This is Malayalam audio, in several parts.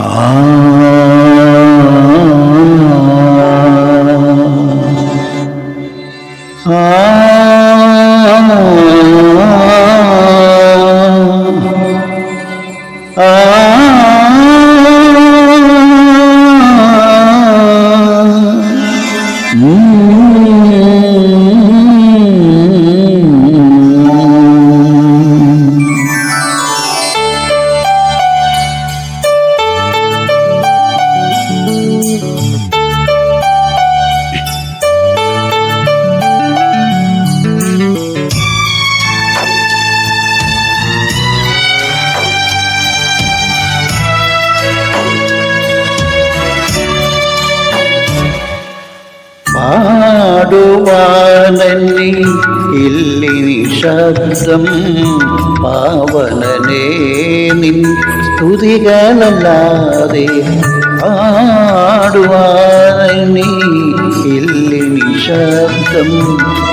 Ah പാടുവാനന്നി ഇല്ലിനി ശബ്ദം പാവനനേ നിൻ സ്തുതികളല്ലാതെ പാടുവാനന്നി ഇല്ലിനി ശബ്ദം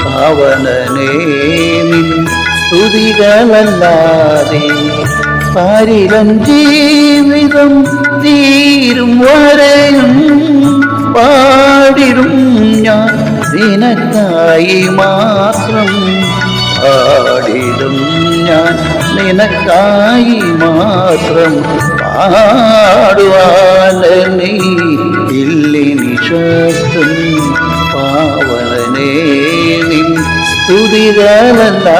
പാവനനേ നിൻ സ്തുതികളല്ലാതെ പാരിലം ജീവിതം തീരും വരെയും പാടിടും ഞാൻ നിനക്കായി മാത്രം പാടിടും ഞാൻ. നിനക്കായി മാത്രം പാടുവാൻ നീ ഇല്ലിനി ശബ്ദം പാവനേ നിൻ സ്തുതികളല്ലാതെ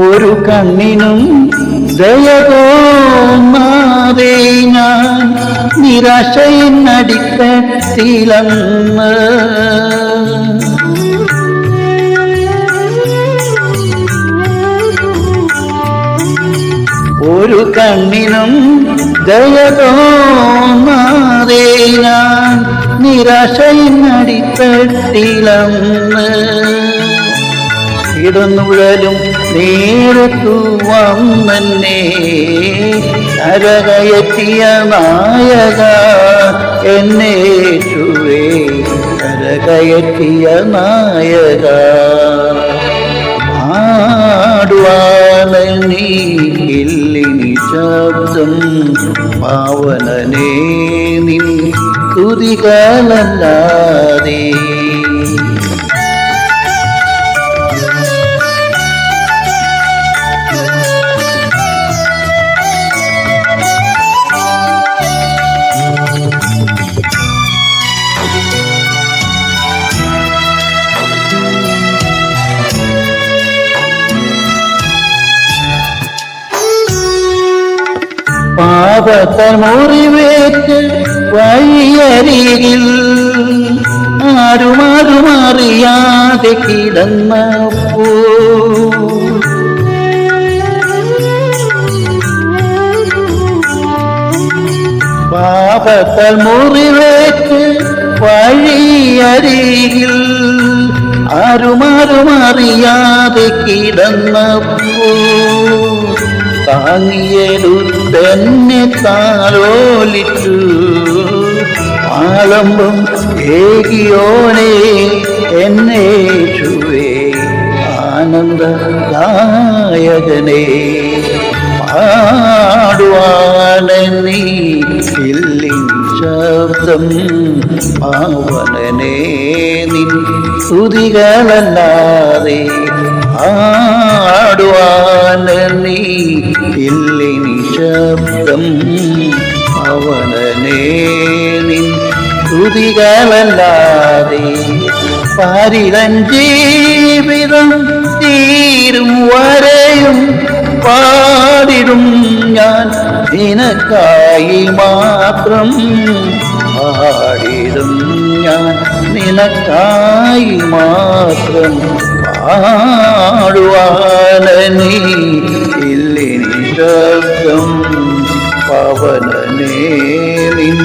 ഒരു കണ്ണിനും ദയതോന്നാതെ ഞാൻ നിരാശയിനടിക്കത്തിലെന്ന് ഒരു കണ്ണിനും ദയതോന്നാതെ ഞാൻ നിരാശയിനടിക്കത്തിലെന്ന് ഇടന്നുഴലും നേരത്തു വന്നെ അരകയത്തിയ നായക എന്നെ ചുവേ കരകയറ്റിയ നായക. ആടുവാനീ ശബ്ദം പാവനനേ നിൻ തുതികളല്ലാതെ പാപത്തെ മുറിവേറ്റ് വഴിയരികിൽ ആരുമാരും അറിയാതെ കിടന്നപ്പോ. പാപത്തെ മുറിവേറ്റ് വഴിയരികിൽ ആരുമാരും അറിയാതെ കിടന്നപ്പോ തന്നെ താലോലിച്ചു. ആളമ്പം ഏകിയോനെ എന്നെ ചുവേ ആനന്ദദായകനെ പാടുവാനീ ശബ്ദം പാവനനെ നിൻ സ്തുതികളല്ലാതെ ആടുവാന നീ ഇല്ലിനി ശബ്ദം അവനേ നിൻ സ്തുതികളല്ലാതെ പാരിടൻ ജീവിതം തീരും വരെയും പാടിടും ഞാൻ. നിനക്കായി മാത്രം പാടിടും ഞാൻ. നിനക്കായി മാത്രം പാടുവാന ഇല്ലിനി ശബ്ദം പവനനേ നിൻ